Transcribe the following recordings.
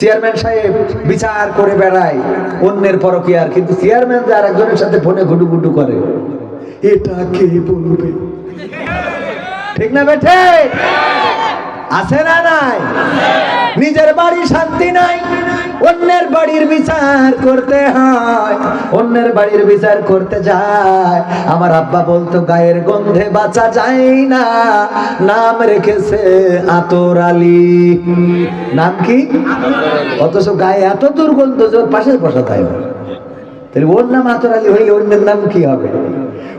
Chairman সাহেব বিচার করে বেড়ায়, অন্যের পরকিয়ার কিন্তু চেয়ারম্যান যে আরেকজনের সাথে ফোনে ঘুটু ঘুটু করে। এটা কে বলবে? ঠিক না বেঠে? আছে না নাই? নিজের বাড়ি শান্তি নাই, অন্যের বাড়ির বিচার করতে হয়, অন্যের বাড়ির বিচার করতে যায়। আমার আব্বা বলতো, গায়ের গন্ধে বাঁচা যায় না। নাম রেখেছে আতর আলী। নাম কি? অথচ গায়ে এত দুর্গন্ধ যে পাশে বসা তাই তাহলে ওর নাম আতর আলী হইলে অন্যের নাম কি হবে?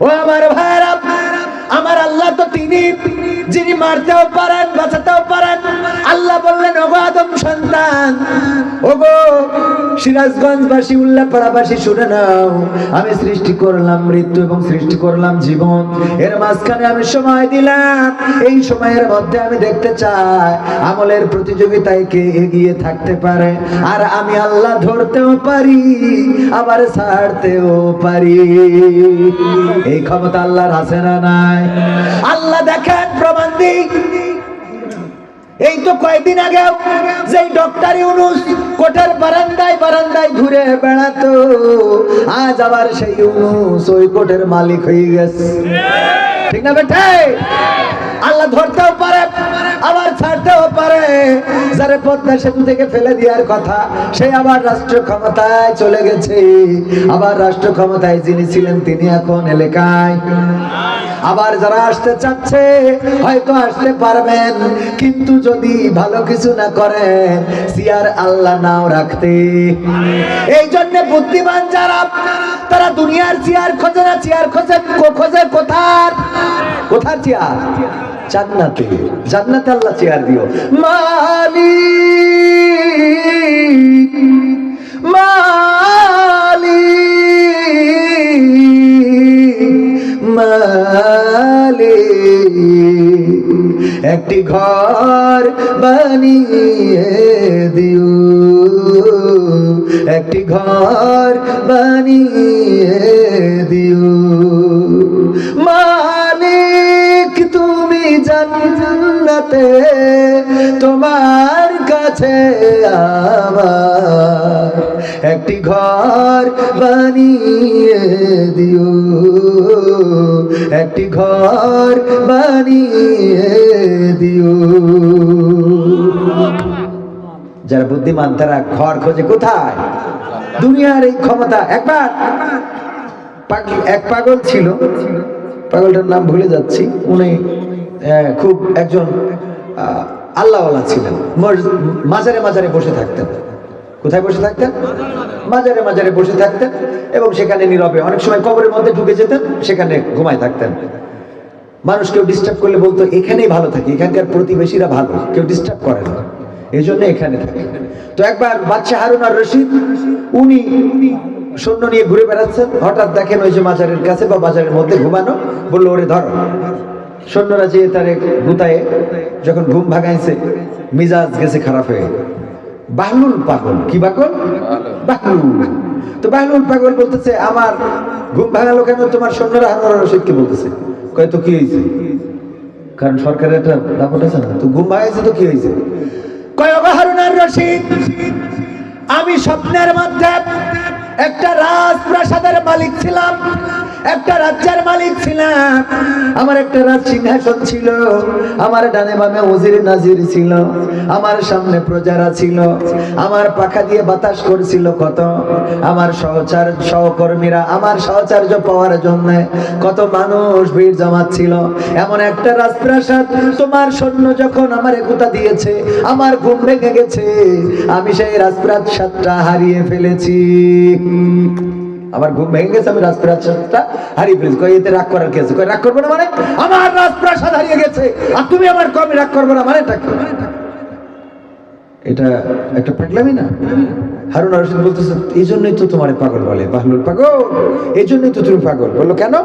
ও আমার ভাইরা আমার আল্লাহ তো তিনি। যিনি মারতেও পারেন, বাঁচাতেও পারেন। আল্লাহ বললেন, ওগো আদম সন্তান, ওগো সিরাজগঞ্জবাসী, উল্লাপাড়াবাসী, শুনে নাও। আমি সৃষ্টি করলাম মৃত্যু এবং সৃষ্টি করলাম জীবন। এর মাঝখানে আমি সময় দিলাম। এই সময়ের মধ্যে আমি দেখতে চাই, আমলের প্রতিযোগিতায় কে এগিয়ে থাকতে পারে। আর আমি আল্লাহ ধরতেও পারি, আবার ছাড়তেও পারি। এই ক্ষমতা আল্লাহর আছে না নাই? আল্লাহ দেখেন প্রমাণ দিই এই তো কয়েকদিন আগে ডক্টর ইউনুস কোটের বারান্দায় বারান্দায় ঘুরে বেড়াতো, আজ আবার সেই ইউনুস ওই কোটের মালিক হয়ে গেছে। ঠিক না বেঠে? আল্লাহ ধরতেও পারে, আবার ছাড়তেও পারে। যারে পদ্মা সেতু থেকে ফেলে দেওয়ার কথা, সে আবার রাষ্ট্র ক্ষমতায় চলে গেছে। আবার রাষ্ট্র ক্ষমতায় যিনি ছিলেন, তিনি এখন এলাকায়। আবার যারা আসতে চাচ্ছে, হয়তো আসতে পারবেন, কিন্তু যদি ভালো কিছু না করেন, সিয়ার আল্লাহ নাও রাখতে। এই জন্য বুদ্ধিমান যারা, তারা দুনিয়ার চেয়ার খোঁজে না, চেয়ার খোঁজে খোঁজে কোথার? কোথার চেয়ার? জান্নাতে জান্নাতে আল্লাহ চেয়ার দিও। মালি মালি মালি একটি ঘর বানিয়ে দিও। একটি ঘর বানিয়ে একটি ঘর বানিয়ে দিও। যারা বুদ্ধিমান, তারা ঘর খোঁজে কোথায়? দুনিয়ার এই ক্ষমতা। একবার এক পাগল ছিল। পাগলটার নাম ভুলে যাচ্ছি। উনি খুব একজন আল্লাহওয়ালা ছিলেন। মাজারে মাজারে বসে থাকতেন। কোথায় বসে থাকতেন? মাজারে মাজারে বসে থাকতেন এবং সেখানে নীরবে অনেক সময় কবরের মধ্যে ঢুকে যেতেন, সেখানে ঘুমায় থাকতেন। মানুষ কেউ ডিস্টার্ব করলে বলতো, এখানেই ভালো থাকে, এখানকার প্রতিবেশীরা ভালো, কেউ ডিস্টার্ব করে না। এই জন্য এখানে থাকে তো একবার বাচ্চা হারুন আর রশিদ, উনি সৈন্য নিয়ে ঘুরে বেড়াচ্ছেন, হঠাৎ দেখেন ওই যে মাজারের কাছে বা বাজারের মধ্যে ঘুমানো, বলল, ওরে ধরো। সৈন্যরা যেয়ে তারে গুতায়ে, যখন ঘুম ভাগাইছে মিজাজ গেছে খারাপ হয়ে। বাহলুল পাগল। কি পাগল বাহলুল তো বাহলুল পাগল বলতেছে, আমার ঘুম ভাঙালো কেন তোমার সৈন্যরা হারুন রশিদকে বলতেছে। কয়, তো কি হয়েছে কারণ সরকারের একটা দাপট আছে না, তো ঘুম ভাঙাইছে তো কি হয়েছে কয় হারুন রশিদ, আমি স্বপ্নের মধ্যে মালিক ছিলাম, একটা রাজ্যের মালিক ছিলাম, আমার একটা রাজ সিংহাসন ছিল, আমার ডানে বামে উজির নাজির ছিল, আমার সামনে প্রজারা ছিল, আমার পাখা দিয়ে বাতাস করছিল কত, আমার সহচার সহকর্মীরা আমার সহচার্য পাওয়ার জন্য কত মানুষ ভিড় জমাচ্ছিল এমন একটা রাজপ্রাসাদ তোমার সৈন্য যখন আমার একতা দিয়েছে, আমার ঘুম ভেঙে গেছে, আমি সেই রাজপ্রাসাদটা হারিয়ে ফেলেছি। আমার ঘুম ভেঙে গেছে, আমি রাজপ্রাসাদটা হারিয়ে ফেলেছি। কই, এতে রাগ করার কি আছে? কই, রাগ করব না মানে? আমার রাজপ্রাসাদ হারিয়ে গেছে। আর তুমি আমার কমে রাগ করব না মানে এটা একটা পাগলামি না? হারুন রশিদ বলতেছে এই জন্যই তো তোমার পাগল বলে বাহলুল পাগল। এই জন্যই তো তুমি পাগল। বলল, কেন?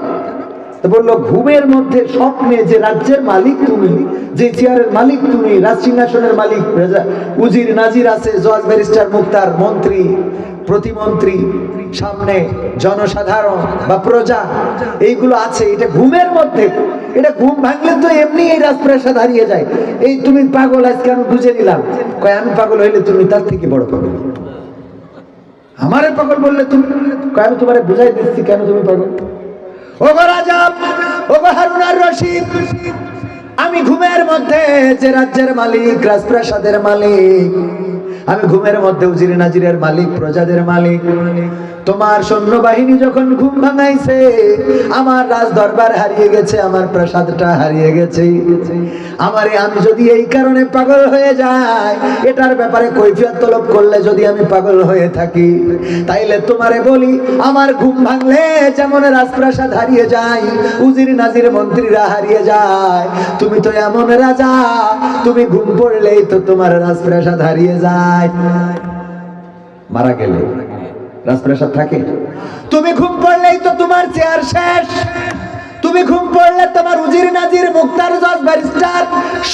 বলল, ঘুমের মধ্যে স্বপ্নে যে রাজ্যের মালিক তুমি, যে চেয়ারের মালিক তুমি, রাজ সিংহাসনের মালিক উজির নাজির আছে জজ ব্যারিস্টার মুক্তার মন্ত্রী, প্রতিমন্ত্রী সামনে জনসাধারণ বা প্রজা, এইগুলো আছে, এটা ঘুমের মধ্যে। এটা ঘুম ভাঙলে তো এমনি এই রাজপ্রাসাদ হারিয়ে যায়। এই তুমি পাগল, আজকে আমি বুঝে নিলাম। কয়, আমি পাগল হইলে তুমি তার থেকে বড় পাগল। আমারে পাগল বললে তুমি, কয়, আমি তোমারে বুঝাই দিচ্ছি কেন তুমি পাগল? ওগো রাজা, ওগো হারুনার রশিদ, আমি ঘুমের মধ্যে যে রাজ্যের মালিক, রাজপ্রাসাদের মালিক। আমি ঘুমের মধ্যে উজির নাজিরের মালিক, প্রজাদের মালিক। তোমার সৈন্যবাহিনী যখন ঘুম ভাঙাইছে, আমার রাজ দরবার হারিয়ে গেছে, আমার প্রাসাদটা হারিয়ে গেছে। আমারে আমি যদি এই কারণে পাগল হয়ে যাই, এটার ব্যাপারে কৈফিয়ত তলব করলে যদি আমি পাগল হয়ে থাকি, তাইলে তোমারে বলি, আমার ঘুম ভাঙলে যেমন রাজপ্রাসাদ হারিয়ে যায়, উজির নাজির মন্ত্রীরা হারিয়ে যায়, তুমি তো এমন রাজা, তুমি ঘুম পড়লেই তো তোমার রাজপ্রাসাদ হারিয়ে যায়। মারা গেলে। রাজপ্রাসাদ থাকে। তুমি ঘুম পড়লেই তো তোমার উজির নাজির মুক্তার জজ ব্যারিস্টার,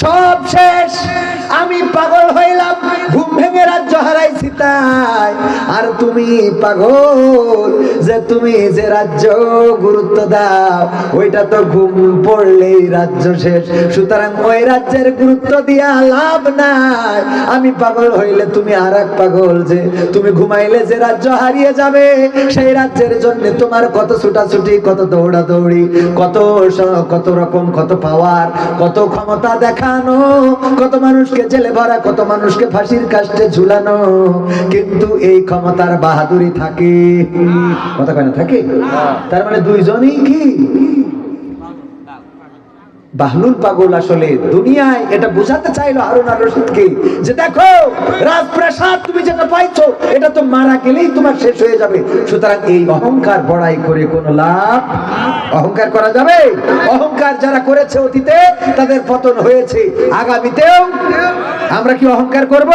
সব শেষ। আমি পাগল হইলাম, ঘুম ভেঙে রাজ্য হারাইছি তাই। আর তুমি পাগল যে তুমি যে রাজ্য গুরুত্ব দাও, ওইটা তো ঘুম পড়লেই রাজ্য শেষ। সুতরাং ওই রাজ্যের গুরুত্ব দিয়া লাভ নাই। আমি পাগল হইলে তুমি আর এক পাগল যে, তুমি ঘুমাইলে যে রাজ্য হারিয়ে যাবে, সেই রাজ্যের জন্য তোমার কত ছুটাছুটি, কত দৌড়াদৌড়ি, কত কত রকম কত পাওয়ার কত ক্ষমতা দেখানো কত মানুষকে জেলে ভরা কত মানুষকে ফাঁসির কাস্টে ঝুলানো। কিন্তু এই ক্ষমতার বাহাদুরি থাকে। কথা কয় না থাকে? তার মানে দুইজনই কি? বাহলুল পাগল আসলে দুনিয়ায় এটা বোঝাতে চাইলো হারুন আর রশিদকে যে দেখো, রাজপ্রাসাদ তুমি যেটা পাইছো, এটা তো মারা গেলেই তোমার শেষ হয়ে যাবে। সুতরাং এই অহংকার বড়াই করে কোনো লাভ অহংকার করা যাবে? অহংকার যারা করেছে অতীতে, তাদের পতন হয়েছে। আগামীতেও আমরা কি অহংকার করব?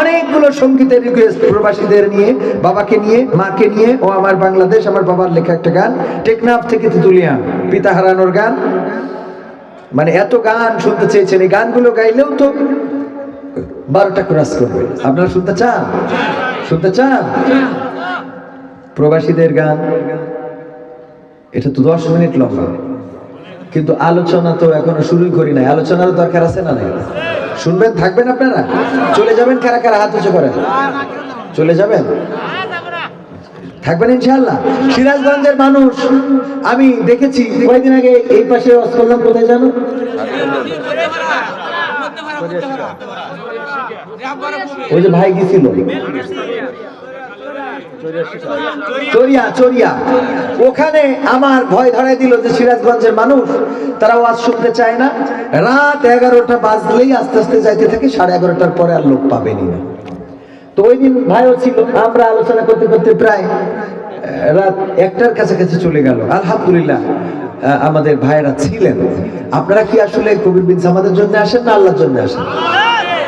অনেকগুলো সঙ্গীতের রিকোয়েস্ট প্রবাসীদের নিয়ে, বাবাকে নিয়ে, মাকে নিয়ে, ও আমার বাংলাদেশ, আমার বাবার লেখা একটা গান, টেকনাফ থেকে তুলিয়া পিতা হারানোর গান। মানে এত গান শুনতে চেয়েছেন, এই গানগুলো গাইলেও তো বারোটা ক্রাস করবে। আপনারা শুনতে চান? শুনতে চান? প্রবাসীদের গান, এটা তো দশ মিনিট লম্বা। কিন্তু আলোচনা তো এখনও শুরুই করি নাই। আলোচনার দরকার আছে না নাই? শুনবেন, থাকবেন আপনারা? চলে যাবেন কারা কারা হাত উঁচু করেন? চলে যাবেন? থাকবেন ইনশাআল্লাহ। সিরাজগঞ্জের মানুষ, আমি দেখেছি, কয়েকদিন আগে এই পাশে করলাম, কোথায় জানো? ওই যে ভাই গেছিল। চরিয়া ওখানে আমার ভয় ধরাই দিল যে সিরাজগঞ্জের মানুষ, তারা ওয়াজ শুনতে চায় না। রাত এগারোটা বাজলেই আস্তে আস্তে যাইতে থাকে, সাড়ে এগারোটার পরে আর লোক পাবেনি না। তো ওই দিন ভাইও ছিল, আমরা আলোচনা করতে করতে প্রায় রাত একটার কাছাকাছি চলে গেল। আলহামদুলিল্লাহ আমাদের ভাইয়েরা ছিলেন। আপনারা কি আসলে কবির বিন আমাদের জন্য আসেন না আল্লাহর জন্য আসেন?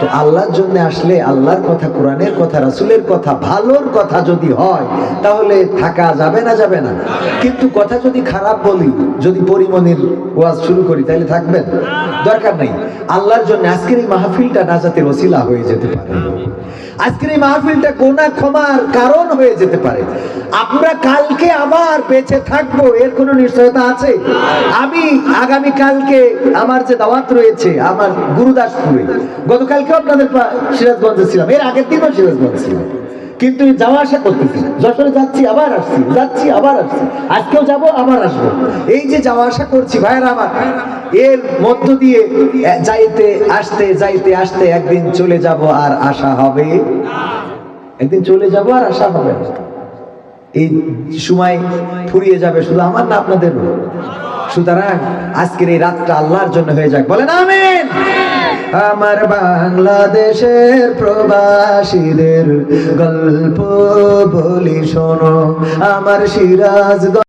তো আল্লাহর জন্য আসলে আল্লাহর কথা, কোরআনের কথা, রাসূলের কথা, ভালোর কথা যদি হয়, তাহলে থাকা যাবে না যাবে না। কিন্তু কথা যদি খারাপ বলি, যদি পরিমনির ওয়াজ শুরু করি, তাহলে থাকবেন দরকার নেই। আল্লাহর জন্য আজকের এই মাহফিলটা নাজাতের ওসিলা হয়ে যেতে পারে। আজকের এই মাহফিলটা গোনা ক্ষমার কারণ হয়ে যেতে পারে। আমরা কালকে আবার বেঁচে থাকব, এর কোনো নিশ্চয়তা আছে? আমি আগামী কালকে আমার যে দাওয়াত রয়েছে, আমার গুরুদাসপুরে, গতকালকে আপনাদের সিরাজগঞ্জে ছিলাম। এর আগের দিনও সিরাজগঞ্জ ছিলাম কিন্তু যাওয়া আসা করতেছি যশোরে যাচ্ছি, আবার আসছি। যাচ্ছি, আবার আসছি। আজকেও যাব, আবার আসব। এই যে যাওয়া আসা করছি, ভাইয়েরা আমার, এর মধ্য দিয়ে যাইতে, আসতে যাইতে, আসতে একদিন চলে যাব আর আশা হবে। একদিন চলে যাব আর আশা হবে এই সময় ফুরিয়ে যাবে শুধু আমার না আপনাদের সুতরাং আজকের এই রাতটা আল্লাহর জন্য হয়ে যাক। বলেন, আমিন! আমার বাংলাদেশের প্রবাসীদের গল্প বলি শোনো আমার সিরাজ